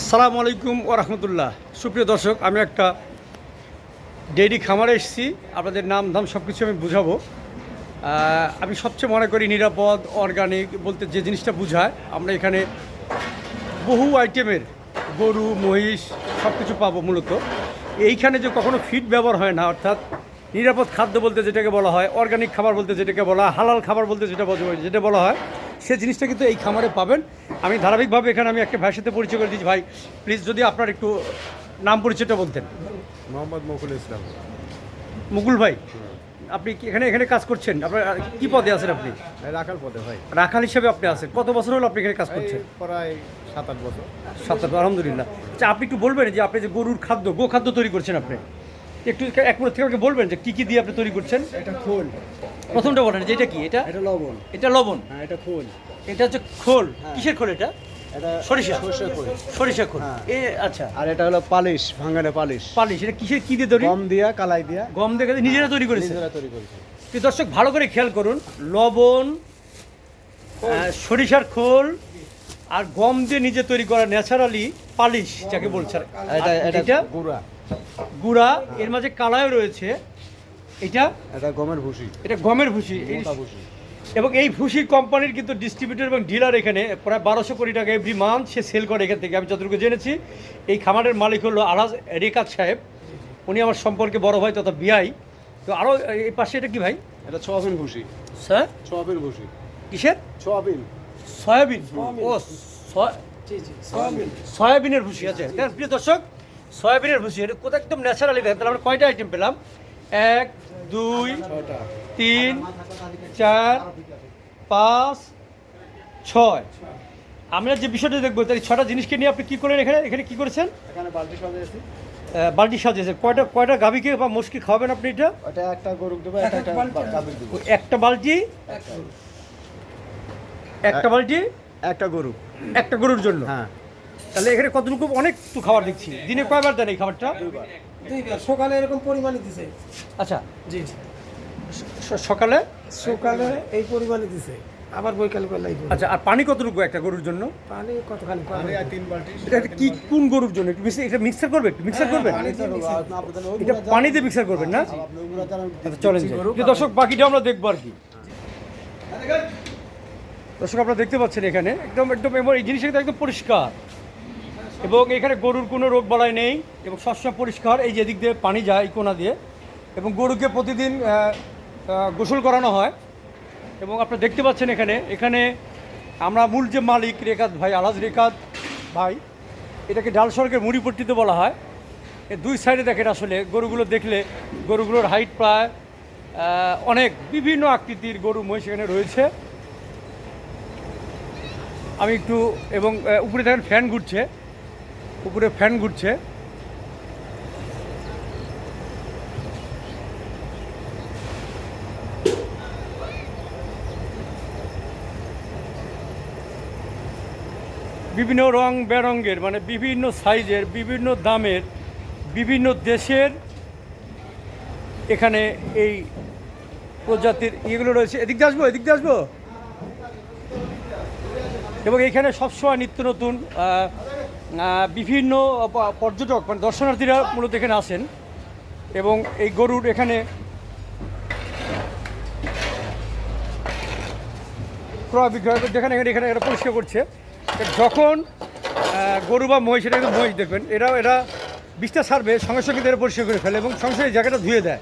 আসসালামু আলাইকুম ওরহমতুল্লাহ সুপ্রিয় দর্শক, আমি একটা ডেইরি খামারে এসেছি। আপনাদের নাম ধাম সব কিছু আমি বুঝাবো। আমি সবচেয়ে মনে করি নিরাপদ অর্গানিক বলতে যে জিনিসটা বুঝায়, আমরা এখানে বহু আইটেমের গরু, মহিষ সব কিছু পাবো মূলত। এইখানে যে কখনো ফিড ব্যবহার হয় না, অর্থাৎ নিরাপদ খাদ্য বলতে যেটাকে বলা হয় অর্গানিক খাবার বলতে যেটাকে বলা হয়, হালাল খাবার বলতে যেটা যেটা বলা হয় সে জিনিসটা কিন্তু এই খামারে পাবেন। আমি ধারাবাহিকভাবে এখানে আমি একটা ভাইয়ের সাথে পরিচয় করে দিচ্ছি। ভাই প্লিজ যদি আপনার একটু নাম পরিচয়টা বলতেন। মোহাম্মদ মকুল ইসলাম। মুকুল ভাই আপনি কি এখানে এখানে কাজ করছেন? আপনার কি পদে আছেন আপনি? রাখাল পদে ভাই। রাখাল হিসেবে আপনি আছেন। কত বছর হলো আপনি এখানে কাজ করছেন? প্রায় সাত আট বছর। সাত আট আলহামদুলিল্লাহ। আচ্ছা আপনি একটু বলবেন যে আপনি যে গরুর খাদ্য গো খাদ্য তৈরি করছেন আপনি? একটু এক মিনিট থেকে আমাকে বলবেন যে কী কী দিয়ে আপনি তৈরি করছেন? এটা খোল। প্রথমটা বলেন যে এটা কি? এটা? এটা লবণ। এটা লবণ? হ্যাঁ এটা খোল। এটা হচ্ছে খোল। কিসের খোল এটা? এটা সরিষা। খোল। সরিষা খোল। হ্যাঁ। এ আচ্ছা। আর এটা হলো পালিশ ভাঙানে পালিশ। পালিশ এটা কিসের কি দিয়ে তৈরি? গম দিয়া কালাই দিয়া। গম দেখে নিজেরা তৈরি করেছে নিজেরা তৈরি করেছে দর্শক ভালো করে খেয়াল করুন। লবণ সরিষার খোল আর গম দিয়ে নিজে তৈরি করা ন্যাচারালি পালিশ যাকে বলছে এটা এটা এটা গুড়া। গুড়া এর মাঝে কালায় রয়েছে। এটা এটা গমের ভুসি। এটা গমের ভুসি। এবং এই ভুসি কোম্পানির কিন্তু ডিস্ট্রিবিউটর এবং ডিলার এখানে প্রায় বারোশো কোটি টাকা এভরি মান্থ সে সেল করে এখান থেকে। আমি যতটুকু জেনেছি এই খামারের মালিক হলো আলাজ রেকাত সাহেব। উনি আমার সম্পর্কে বড় ভাই তথা বিআই তো আরও এই পাশে এটা কি ভাই? এটা সোয়াবিন ভুসি। স্যার? সোয়াবিন ভুসি। কিসের? সোয়াবিন। সয়াবিন? ও সয়া- সয়াবিনের ভুসি আছে। প্রিয় দর্শক সয়াবিনের ভুসি এটা কোথায় একদম ন্যাচারালি দেখেন তাহলে আমরা কয়টা আইটেম পেলাম? এক দুই তিন চার পাঁচ ছয়। আমরা যে বিষয়টা দেখব তাই ছটা জিনিসকে নিয়ে আপনি কী করলেন এখানে? এখানে কী করেছেন? এখানে বালতি সাজিয়েছি আহ, বালতি সাজিয়েছেন। কয়টা কয়টা গাভীকে বা মুশকি খাওয়াবেন আপনি এটা? ওটা একটা গরুক দেবো একটা একটা গাভীর একটা বালতি? একটা বালতি? একটা গরু। একটা গরুর জন্য? হ্যাঁ। তাহলে এখানে কতটুকু? অনেক তো খাবার দেখছি। দিনে কয়বার দেন এই খাবারটা? দুইবার। সকালে এরকম পরিমাণে দিছে। আচ্ছা। জি। সকালে? সকালে এই পরিমাণে দিছে। আবার বৈকাল বেলা আচ্ছা আর পানি কতটুকু একটা গরুর জন্য? পানি কতখানি? পানি আর তিন বালতি। এটা কি কোন গরুর জন্য? একটু এটা মিক্সার করবে একটু? মিক্সার দিয়ে mixer। এটা পানি দিয়ে মিক্সার করবেন না? আচ্ছা চলেন যাই। যে দর্শক বাকিটা আমরা দেখব আর কি। দর্শক আপনারা দেখতে পাচ্ছেন এখানে একদম একদম এই জিনিসটা একদম পরিষ্কার। এবং এখানে গরুর কোনো রোগ বলাই নেই এবং সবসময় পরিষ্কার, এই যে এদিক দিয়ে পানি যায় কোনা দিয়ে। এবং গরুকে প্রতিদিন গোসল করানো হয়। এবং আপনারা দেখতে পাচ্ছেন এখানে এখানে আমরা মূল যে মালিক রেখাত ভাই আলাজ রেখাত ভাই, এটাকে ডাল সড়কের মুড়িপট্টিতে বলা হয়। দুই সাইডে দেখেন আসলে, গরুগুলো দেখলে গরুগুলোর হাইট প্রায় অনেক বিভিন্ন আকৃতির গরু, মহিষ এখানে রয়েছে। আমি একটু, এবং উপরে দেখেন ফ্যান ঘুরছে। উপরে ফ্যান ঘুরছে। বিভিন্ন রং বেরঙ্গের মানে বিভিন্ন সাইজের, বিভিন্ন দামের, বিভিন্ন দেশের এখানে এই প্রজাতির ইয়েগুলো রয়েছে। এদিক দিয়ে আসব, এদিক দিয়ে আসব? এবং এখানে সবসময় নিত্য নতুন বিভিন্ন পর্যটক মানে দর্শনার্থীরা মূলত এখানে আসেন এবং এই গরুর এখানে ক্রয় বিক্রয় যেখানে এখানে এখানে এরা পরিষ্কার করছে। যখন গরু বা মহিষ, এটা কিন্তু মহিষ দেখবেন এরাও এরা বিষ্ঠা সারবে, সঙ্গে সঙ্গে এরা পরিষ্কার করে ফেলে এবং সঙ্গে সঙ্গে জায়গাটা ধুয়ে দেয়।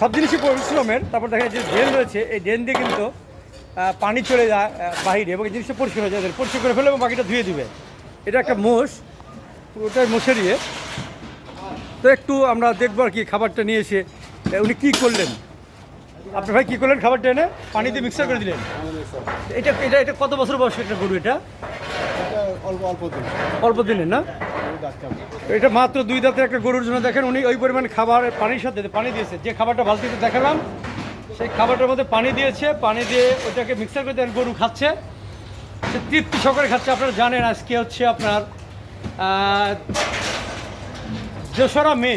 সব জিনিসই পরিশ্রমের, তারপর দেখা যায় যে ড্রেন রয়েছে, এই ড্রেন দিয়ে কিন্তু পানি চলে যায় বাইরে এবং এই জিনিসটা পরিষ্কার হয়ে যায় পরিষ্কার করে ফেলে এবং বাকিটা ধুয়ে দিবে। এটা একটা মোষ ওটাই মোষের ইয়ে তো একটু আমরা দেখব আর কি খাবারটা নিয়ে এসে উনি কী করলেন? আপনার ভাই কী করলেন খাবারটা এনে? পানি দিয়ে মিক্সার করে দিলেন? এটা এটা এটা কত বছর বয়স এটা গরু এটা? অল্প অল্প দিন। অল্প দিনের না। এটা মাত্র দুই দাঁতের একটা গরুর জন্য দেখেন উনি ওই পরিমাণ খাবার পানির সাথে পানি দিয়েছে। যে খাবারটা বালতিতে দেখালাম সেই খাবারটার মধ্যে পানি দিয়েছে পানি দিয়ে ওটাকে মিক্সার করে দেন গরু খাচ্ছে। তৃপ্তি সহকারে খাচ্ছে, আপনারা জানেন আজকে হচ্ছে আপনার দোসরা মে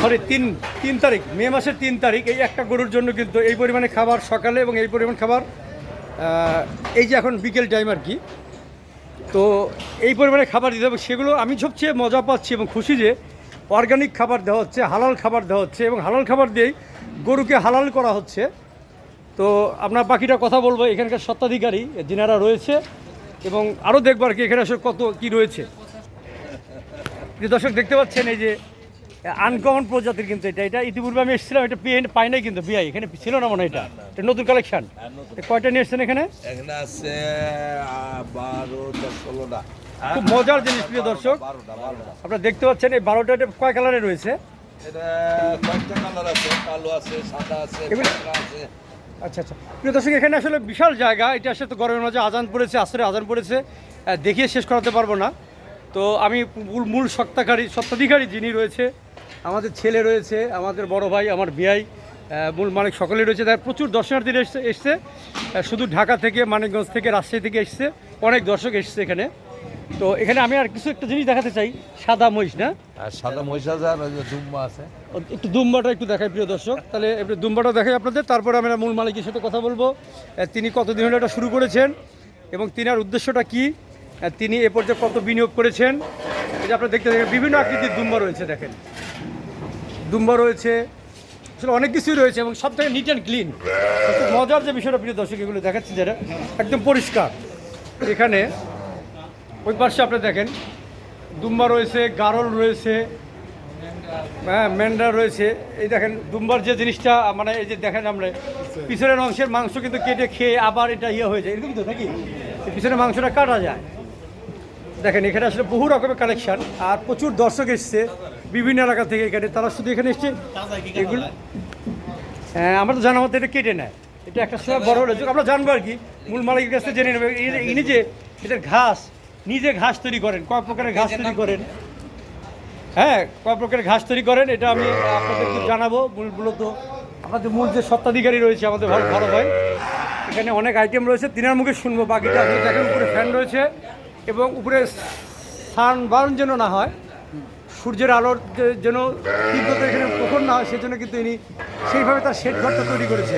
সরি তিন তিন তারিখ, মে মাসের তিন তারিখ, এই একটা গরুর জন্য কিন্তু এই পরিমাণে খাবার সকালে এবং এই পরিমাণ খাবার এই যে এখন বিকেল টাইম আর কি, তো এই পরিমাণে খাবার দিতে হবে, সেগুলো আমি সবচেয়ে মজা পাচ্ছি এবং খুশি যে অর্গানিক খাবার দেওয়া হচ্ছে, হালাল খাবার দেওয়া হচ্ছে এবং হালাল খাবার দিয়েই গরুকে হালাল করা হচ্ছে। তো আপনার বাকিটা কথা বলব। এখানকার সত্ত্বাধিকারী যিনারা রয়েছে এবং আরও দেখব আর কি এখানে আসলে কত কি রয়েছে। যে দর্শক দেখতে পাচ্ছেন এই যে আনকমন প্রজাতির কিন্তু এটা। এটা ইতিপূর্বে আমি এসেছিলাম এটা পেয়ে পাই নাই কিন্তু বিআই এখানে ছিল না মনে হয় এটা। এটা নতুন কালেকশন কয়টা নিয়ে এসছেন এখানে? এখানে আছে বারোটা ষোলোটা। খুব মজার জিনিস প্রিয় দর্শক। আপনারা দেখতে পাচ্ছেন এই বারোটা এটা কয় কালারে রয়েছে? এটা কয়েকটা কালার আছে কালো আছে সাদা আছে আছে। আচ্ছা আচ্ছা। প্রিয় দর্শক, এখানে আসলে বিশাল জায়গা। এটা আসলে তো গরমের মাঝে আজান পড়েছে, আসরে আজান পড়েছে। দেখিয়ে শেষ করাতে পারব না। তো আমি মূল সত্তাকারী, সত্ত্বাধিকারী যিনি রয়েছে, আমাদের ছেলে রয়েছে, আমাদের বড় ভাই, আমার বিয়াই মূল মালিক সকলেই রয়েছে। তার প্রচুর দর্শনার্থীরা এসছে এসছে। শুধু ঢাকা থেকে, মানিকগঞ্জ থেকে, রাজশাহী থেকে এসছে। অনেক দর্শক এসছে এখানে। তো এখানে আমি আর কিছু একটা জিনিস দেখাতে চাই সাদা মহিষ না? আর সাদা মহিষ আছে আর ওই যে দুম্বা আছে। একটু দুম্বাটা একটু দেখাই প্রিয় দর্শক। তাহলে একটু দুম্বাটা দেখাই আপনাদের তারপরে আমরা মূল মালিকের সাথে কথা বলব। তিনি কতদিন হলে এটা শুরু করেছেন এবং তিনার উদ্দেশ্যটা কি? তিনি এ পর্যায়ে কত বিনিয়োগ করেছেন? এটা আপনারা দেখতে দেখেন বিভিন্ন আকৃতির দুম্বা রয়েছে দেখেন। দুম্বা রয়েছে আসলে অনেক কিছুই রয়েছে এবং সব থেকে নিট অ্যান্ড ক্লিন মজার যে বিষয়টা প্রিয় দর্শক এগুলো দেখাচ্ছে যারা। একদম পরিষ্কার। এখানে ওই পাশে আপনি দেখেন, দুম্বা রয়েছে, গারল রয়েছে হ্যাঁ মেন্ডা রয়েছে। এই দেখেন, দুম্বার যে জিনিসটা মানে এই যে দেখেন আমরা পিছনের অংশের মাংস কিন্তু কেটে খেয়ে আবার এটা ইয়ে হয়ে যায়। এরকম তো নাকি? পিছনের মাংসটা কাটা যায়। দেখেন, এখানে আসলে বহু রকমের কালেকশান, আর প্রচুর দর্শক এসছে বিভিন্ন এলাকা থেকে এখানে। তারা শুধু এখানে এসছে, এগুলো হ্যাঁ আমরা তো জানা মতো এটা কেটে নেয়। এটা একটা সময় বড় হলে। আমরা জানব আর কি, মূল মালিকের কাছে জেনে নেবে। ইনি যে, এটার ঘাস নিজে ঘাস তৈরি করেন কয় প্রকারের ঘাস তৈরি করেন? হ্যাঁ কয় প্রকারের ঘাস তৈরি করেন এটা আমি আপনাদেরকে জানাব মূলত আমাদের মূল যে সত্ত্বাধিকারী রয়েছে আমাদের ভালো ভালো ভাই এখানে অনেক আইটেম রয়েছে তিনার মুখে শুনব বাকিটা আপনি দেখেন উপরে ফ্যান রয়েছে এবং উপরে সানবার্ন যেন না হয় সূর্যের আলোর যে- যেন তীব্রতা এখানে প্রখর না হয় সেজন্য কিন্তু ইনি সেইভাবে তার শেড ঘরটা তৈরি করেছে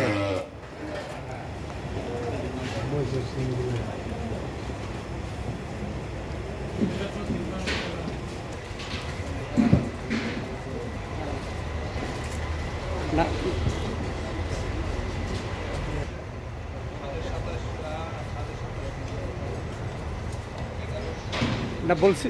না বলছি।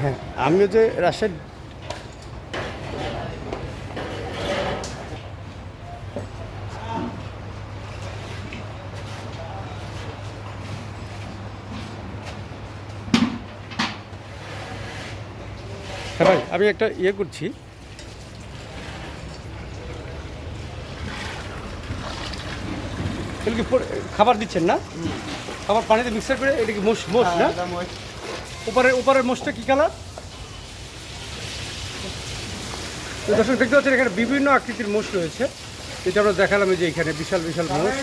হ্যাঁ আমিও যে রাজশাহী হ্যাঁ ভাই আমি একটা ইয়ে করছি। এগুলো কি খাবার দিচ্ছেন না? খাবার পানিতে মিক্সার করে এটা কি মোষ মোষ না? ওপারের ওপারের মোষটা কি কালার দর্শক দেখতে পাচ্ছেন এখানে বিভিন্ন আকৃতির মোষ রয়েছে। এটা আমরা দেখালাম যে এখানে বিশাল বিশাল মোষ।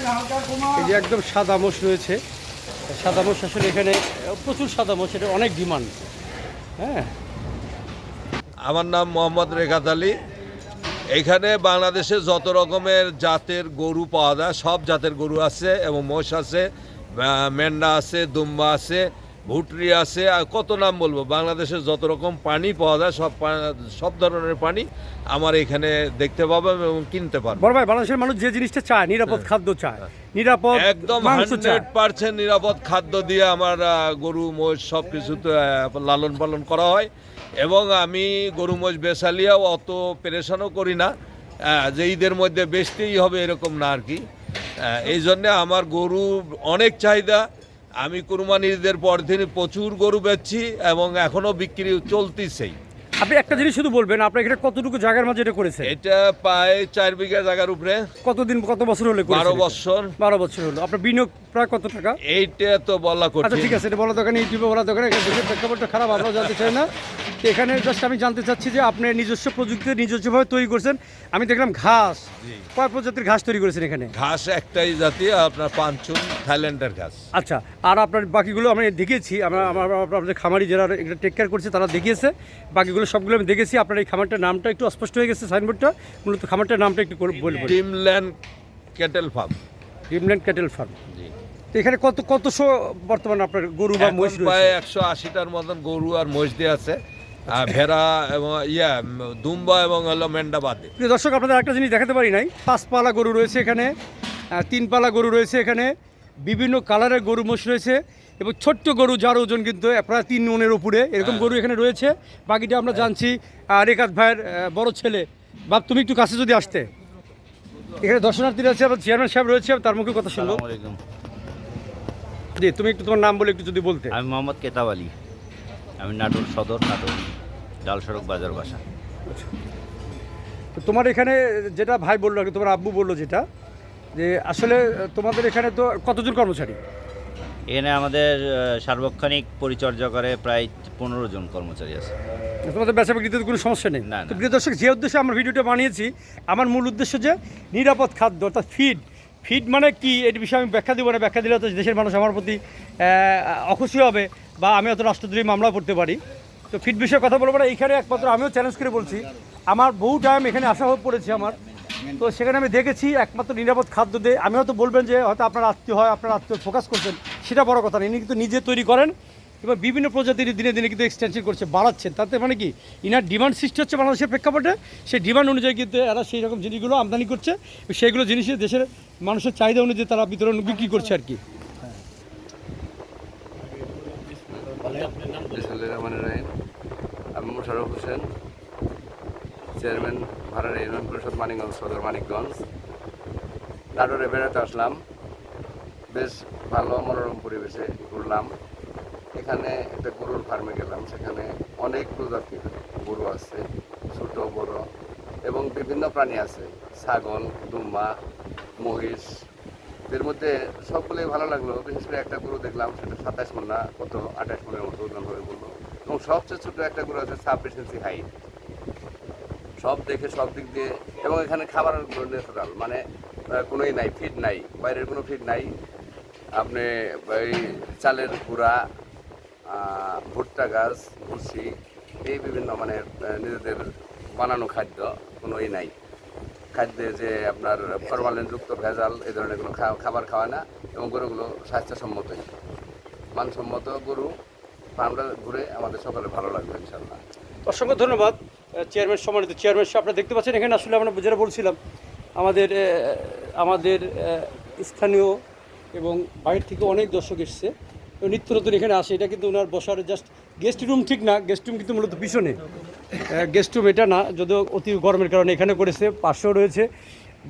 এই যে একদম সাদা মোষ রয়েছে। সাদা মোষ আসলে এখানে প্রচুর সাদা মোষ এটা অনেক ডিমান্ড। হ্যাঁ। আমার নাম মোহাম্মদ রেখাত আলী। এখানে বাংলাদেশে যত রকমের জাতের গরু পাওয়া যায় সব জাতের গরু আছে এবং মোষ আছে মেন্ডা আছে দুম্বা আছে ভুটরি আছে আর কত নাম বলব বাংলাদেশে যত রকম পানি পাওয়া যায় সব সব ধরনের পানি আমার এখানে দেখতে পাবেন এবং কিনতে পারবেন বড় ভাই বাংলাদেশের মানুষ যে জিনিসটা চায় নিরাপদ খাদ্য চায় নিরাপদ একদম হান্ড্রেড পার্সেন্ট নিরাপদ খাদ্য দিয়ে আমার গরু মোষ সব কিছুতে আহ, লালন পালন করা হয়। এবং আমি গরু মোষ বেসালিয়াও অত পেরেশানও করি না যে ঈদের মধ্যে বেচতেই হবে এরকম না আর কি। এই জন্যে আমার গরু অনেক চাহিদা। আমি কুরবানি ঈদের প্রচুর গরু বেচছি এবং এখনও বিক্রি চলতিছেই। আপনি একটা জিনিস শুধু বলবেন আপনার এখানে কতটুকু জায়গার মাঝে এটা করেছে এটা প্রায় চার বিঘা জায়গার উপরে। কতদিন কত বছর হলে বারো বছর। বারো বছর হলো। আপনার বিনিয়োগ প্রায় কত টাকা? এইটা তো বলা আচ্ছা ঠিক আছে এটা বলা দোকানে ইউটিউবে বলা দোকানে প্রেক্ষাপটটা খারাপ আমরাও জানতে চাই না। এখানে জাস্ট আমি জানতে চাচ্ছি যে আপনি নিজস্ব প্রযুক্তিতে নিজস্বভাবে তৈরি করছেন। আমি দেখলাম ঘাস। কয় প্রজাতির ঘাস তৈরি করেছেন এখানে? ঘাস একটাই জাতি আপনার পাঞ্চুন থাইল্যান্ডের ঘাস। আচ্ছা আর আপনার বাকিগুলো আমি দেখিয়েছি আমরা আমার আপনাদের খামারি যারা এটা টেক কেয়ার করছে তারা দেখিয়েছে। বাকিগুলো সবগুলো আমি দেখেছি। আপনার এই খামারটার নামটা একটু অস্পষ্ট হয়ে গেছে সাইনবোর্ডটা। মূলত খামারটার নামটা একটু করে বলবেন। Dreamland cattle farm. Dreamland cattle farm. এখানে কত কতশো বর্তমানে আপনার গরু বা মহিষ প্রায় একশো আশিটার মতন গরু আর মহিষ দিয়ে আছে। ভেড়া এবং ইয়া দুম্বা এবং হলো মেন্ডা বাদে দর্শক আপনাদের একটা জিনিস দেখাতে পারি নাই। পাঁচপালা গরু রয়েছে এখানে তিনপালা গরু রয়েছে এখানে বিভিন্ন কালারের গরু মোষ রয়েছে। এবং ছোট্ট গরু যার ওজন কিন্তু প্রায় তিন মনের উপরে এরকম গরু এখানে রয়েছে। বাকিটা আমরা জানছি রেখাত ভাইয়ের বড় ছেলে। বাপ তুমি একটু কাছে যদি আসতে। এখানে দর্শনার্থীরা আছে আবার চেয়ারম্যান সাহেব রয়েছে তার মুখে কথা শুনব। জি তুমি একটু তোমার নাম বলে একটু যদি বলতে। আমি মোহাম্মদ কেতাব আলী। আমি নাটোর সদর নাটোর ডাল সড়ক বাজার বাসা। তো তোমার এখানে যেটা ভাই বলল আর তোমার আব্বু বলল যেটা যে আসলে তোমাদের এখানে তো কতজন কর্মচারী? এখানে আমাদের সার্বক্ষণিক পরিচর্যা করে প্রায় পনেরো জন কর্মচারী আছে। তোমাদের বেচা বিক্রিতে কোনো সমস্যা নেই? না, তো প্রিয় দর্শক যে উদ্দেশ্যে আমার ভিডিওটা বানিয়েছি আমার মূল উদ্দেশ্য যে নিরাপদ খাদ্য অর্থাৎ ফিড ফিড মানে কি? এটি বিষয়ে আমি ব্যাখ্যা দিব না। ব্যাখ্যা দিলে তো দেশের মানুষ আমার প্রতি অখুশি হবে বা আমি হয়তো রাষ্ট্রদ্রোহী মামলা করতে পারি। তো ফিড বিষয়ে কথা বলব না। এইখানে একমাত্র আমিও চ্যালেঞ্জ করে বলছি আমার বহু টাইম এখানে আসা হয়ে পড়েছে আমার। তো সেখানে আমি দেখেছি একমাত্র নিরাপদ খাদ্য দিয়ে আমি হয়তো বলবেন যে হয়তো আপনার আত্মীয় হয় আপনার আত্মীয় ফোকাস করছেন। সেটা বড় কথা না। ইনি কিন্তু নিজে তৈরি করেন এবং বিভিন্ন প্রজাতির দিনে দিনে কিন্তু এক্সটেনশন করছে, বাড়াচ্ছেন। তাতে মানে কি? ইনার ডিমান্ড সৃষ্টি হচ্ছে বাংলাদেশের প্রেক্ষাপটে। সেই ডিমান্ড অনুযায়ী কিন্তু এরা সেই রকম জিনিসগুলো আমদানি করছে। সেইগুলো জিনিসের দেশের মানুষের চাহিদা অনুযায়ী তারা বিতরণ বিক্রি করছে আর কি। মোশারফ হোসেন, চেয়ারম্যান ভাড়ার ইউনিয়ন পরিষদ মানিকগঞ্জ সদর মানিকগঞ্জ। নাটোরে বেড়াতে আসলাম। বেশ ভালো মনোরম পরিবেশে ঘুরলাম। এখানে একটা গরুর ফার্মে গেলাম, সেখানে অনেক প্রজাতির গরু আছে, ছোট, বড়, এবং বিভিন্ন প্রাণী আছে, ছাগল, দুম্বা, মহিষ। এর মধ্যে সবগুলোই ভালো লাগল, বিশেষ করে একটা গরু দেখলাম, সেটা সাতাশ মন না, কত আঠাশ মনের মতো ওজন হয়ে বলল। এবং সবচেয়ে ছোট একটা গরু আছে, ছাব্বিশ ইঞ্চি হাইট সব দেখে সব দিক দিয়ে, এবং এখানে খাবার ন্যাচারাল মানে কোনোই নাই ফিড নাই, বাইরের কোনো ফিড নাই। আপনি এই চালের গুঁড়া ভুট্টা গাছ, ভুসি, এই বিভিন্ন মানে নিজেদের বানানো খাদ্য কোনোই নাই। খাদ্যে যে আপনার ফরমালিনযুক্ত ভেজাল, এই ধরনের কোনো খাবার খাওয়ায় না এবং গরুগুলো স্বাস্থ্যসম্মতই মানসম্মত গরু, ফার্মটা ঘুরে আমাদের সকলে ভালো লাগবে ইনশাল্লাহ অসংখ্য ধন্যবাদ চেয়ারম্যান, সম্মানিত চেয়ারম্যান সাহেব। আপনারা দেখতে পাচ্ছেন, এখানে আসলে আমরা যেটা বলছিলাম, আমাদের আমাদের স্থানীয় এবং বাইরে থেকে অনেক দর্শক এসছে। নিত্য নতুন এখানে আসে। এটা কিন্তু ওনার বসার জাস্ট গেস্ট রুম ঠিক না। গেস্ট রুম কিন্তু মূলত পিছনে। গেস্ট রুম এটা না, যদিও অতি গরমের কারণে এখানে করেছে। পাশেও রয়েছে।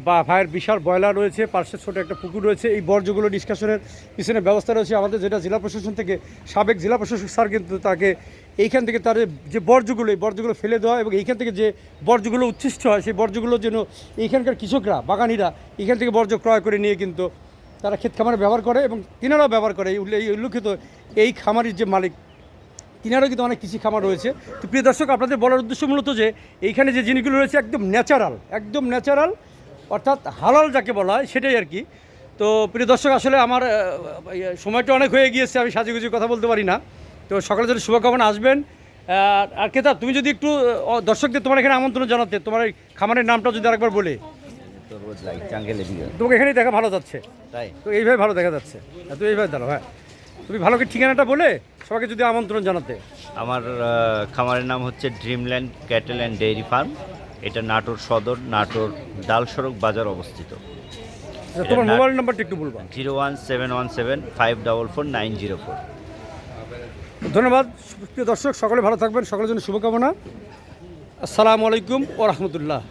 বা ভাইয়ের বিশাল বয়লার রয়েছে। পাশে ছোটো একটা পুকুর রয়েছে। এই বর্জ্যগুলো নিষ্কাশনের পিছনে ব্যবস্থা রয়েছে আমাদের যেটা জেলা প্রশাসন থেকে। সাবেক জেলা প্রশাসক স্যার কিন্তু তাকে এইখান থেকে তার যে বর্জ্যগুলো, এই বর্জ্যগুলো ফেলে দেওয়া এবং এইখান থেকে যে বর্জ্যগুলো উচ্ছিষ্ট হয়, সেই বর্জ্যগুলো যেন এইখানকার কৃষকরা, বাগানিরা এখান থেকে বর্জ্য ক্রয় করে নিয়ে কিন্তু তারা ক্ষেত খামারে ব্যবহার করে এবং তিনারাও ব্যবহার করে। এই উল্লে- এই উল্লেখিত এই খামারির যে মালিক, তিনারও কিন্তু অনেক কৃষি খামার রয়েছে। তো প্রিয় দর্শক, আপনাদের বলার উদ্দেশ্য মূলত যে, এইখানে যে জিনিসগুলো রয়েছে একদম ন্যাচারাল একদম ন্যাচারাল, অর্থাৎ হালাল যাকে বলা হয়, সেটাই আর কি। তো প্রিয় দর্শক, আসলে আমার সময়টা অনেক হয়ে গিয়েছে, আমি সাজুগুজু কথা বলতে পারি না। তো সকালে যদি শুভকামনা, আসবেন। আর- আর কেতা তুমি যদি একটু দর্শকদের তোমার এখানে আমন্ত্রণ জানাতে, তোমার খামারের নামটা যদি আরেকবার বলে। রোজ চাঙ্গেলে বিয়ে তোমাকে এখানেই দেখা ভালো যাচ্ছে। তাই? তো এইভাবে ভালো দেখা যাচ্ছে। তো এইভাবে দাঁড়াও হ্যাঁ। তুমি ভালো করে ঠিকানাটা বলে সবাইকে যদি আমন্ত্রণ জানাতে। আমার খামারের নাম হচ্ছে Dreamland cattle and dairy farm এটা নাটোর সদর নাটোর ডাল সড়ক বাজার অবস্থিত। আচ্ছা, তোমার মোবাইল নাম্বারটা একটু বলবা। Zero one seven one seven five double four nine zero four ধন্যবাদ। প্রিয় দর্শক সকলে ভালো থাকবেন। সকলের জন্য শুভকামনা। আসসালামু আলাইকুম ও রহমতুল্লাহ।